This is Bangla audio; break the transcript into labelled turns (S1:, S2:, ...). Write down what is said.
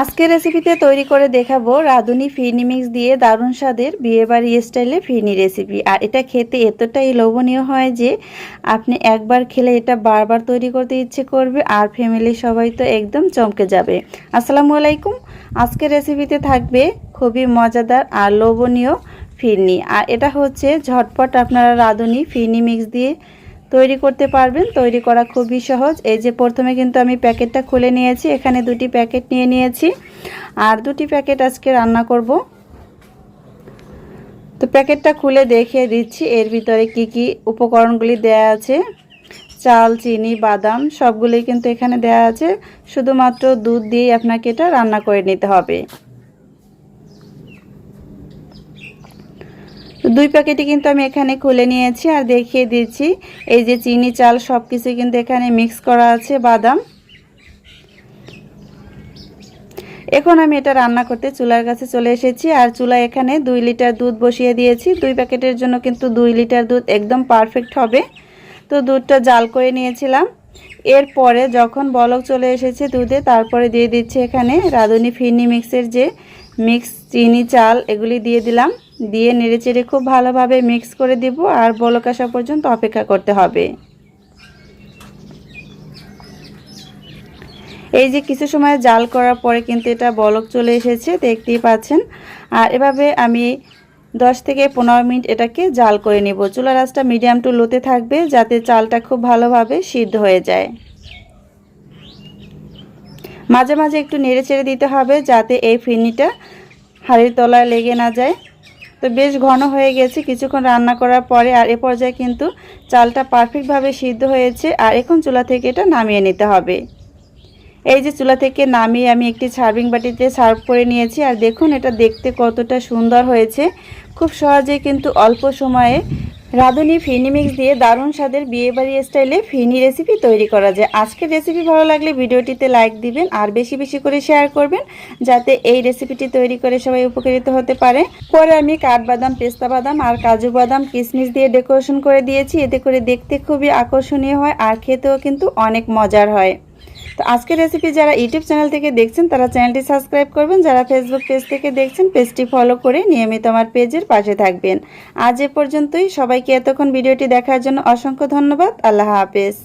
S1: আজকের রেসিপিতে তৈরি করে দেখাবো রাঁধুনি ফিরনি মিক্স দিয়ে দারুণ স্বাদের বিয়েবাড়ি স্টাইলে ফিরনি রেসিপি আর এটা খেতে এতটাই লোভনীয় হয় যে আপনি একবার খেলে এটা বারবার তৈরি করতে ইচ্ছে করবে আর ফ্যামিলি সবাই তো একদম চমকে যাবে। আসসালামু আলাইকুম। আজকের রেসিপিতে থাকবে খুবই মজাদার আর লোভনীয় ফিরনি। আর এটা হচ্ছে ঝটপট আপনারা রাঁধুনি ফিরনি মিক্স দিয়ে তৈরি করতে পারবেন। তৈরি করা খুবই সহজ। এই যে প্রথমে কিন্তু আমি প্যাকেটটা খুলে নিয়েছি। এখানে দুটি প্যাকেট নিয়ে নিয়েছি। আর দুটি প্যাকেট আজকে রান্না করব। তো প্যাকেটটা খুলে দেখিয়ে দিচ্ছি। এর ভিতরে কি কি উপকরণগুলি দেয়া আছে। চাল, চিনি, বাদাম সবগুলোই কিন্তু এখানে দেয়া আছে। শুধুমাত্র দুধ দিয়েই আপনাকে এটা রান্না করে নিতে হবে। দুই প্যাকেটই কিন্তু আমি এখানে খুলে নিয়েছি আর দেখিয়ে দিচ্ছি। এই যে চিনি, চাল সব কিছু কিন্তু এখানে মিক্স করা আছে, বাদাম। এখন আমি এটা রান্না করতে চুলার কাছে চলে এসেছি আর চুলা এখানে দুই লিটার দুধ বসিয়ে দিয়েছি। দুই প্যাকেটের জন্য কিন্তু দুই লিটার দুধ একদম পারফেক্ট হবে। তো দুধটা জাল করে নিয়েছিলাম। এরপরে যখন বলক চলে এসেছে দুধে, তারপরে দিয়ে দিচ্ছি এখানে রাঁধুনি ফিরনি মিক্সের যে মিক্স চিনি, চাল এগুলি দিয়ে দিলাম। দিয়ে নেড়েচেড়ে খুব ভালোভাবে মিক্স করে দিব আর বলক আসা পর্যন্ত অপেক্ষা করতে হবে। এই যে কিছু সময় জাল করার পরে কিন্তু এটা বলক চলে এসেছে, দেখতেই পাচ্ছেন। আর এভাবে আমি দশ থেকে পনেরো মিনিট এটাকে জাল করে নেব। চুলা রাসটা মিডিয়াম টু লোতে থাকবে যাতে চালটা খুব ভালোভাবে সিদ্ধ হয়ে যায়। মাঝে মাঝে একটু নেড়ে চেড়ে দিতে হবে যাতে এই ফিরনিটা হাড়ির তলায় লেগে না যায়। তো বেশ ঘন হয়ে গেছে, কিছুক্ষণ রান্না করার পরে আর এ পর্যায়ে কিন্তু চালটা পারফেক্টভাবে সিদ্ধ হয়েছে আর এখন চুলা থেকে এটা নামিয়ে নিতে হবে। এই যে চুলা থেকে নামিয়ে আমি একটি সার্ভিং বাটিতে সার্ভ করে নিয়েছি আর দেখুন এটা দেখতে কতটা সুন্দর হয়েছে। খুব সহজে কিন্তু অল্প সময়ে রাঁধুনি ফিনি মিক্স দিয়ে দারুণ স্বাদের বিয়েবাড়ি স্টাইলে ফিনি রেসিপি তৈরি করা যায়। আজকের রেসিপি ভালো লাগলে ভিডিওটিতে লাইক দিবেন আর বেশি বেশি করে শেয়ার করবেন যাতে এই রেসিপিটি তৈরি করে সবাই উপকৃত হতে পারে। পরে আমি কাঠবাদাম, পেস্তা বাদাম আর কাজু বাদাম কিশমিশ দিয়ে ডেকোরেশন করে দিয়েছি। এতে করে দেখতে খুবই আকর্ষণীয় হয় আর খেতেও কিন্তু অনেক মজার হয়। তো আজকের রেসিপি যারা ইউটিউব চ্যানেল থেকে দেখছেন, তারা চ্যানেলটি সাবস্ক্রাইব করবেন। যারা ফেসবুক পেজ থেকে দেখছেন পেজটি ফলো করে নিয়মিত আমার পেজের পাশে থাকবেন। আজ এ পর্যন্তই। সবাইকে এতক্ষণ ভিডিওটি দেখার জন্য অসংখ্য ধন্যবাদ। আল্লাহ হাফেজ।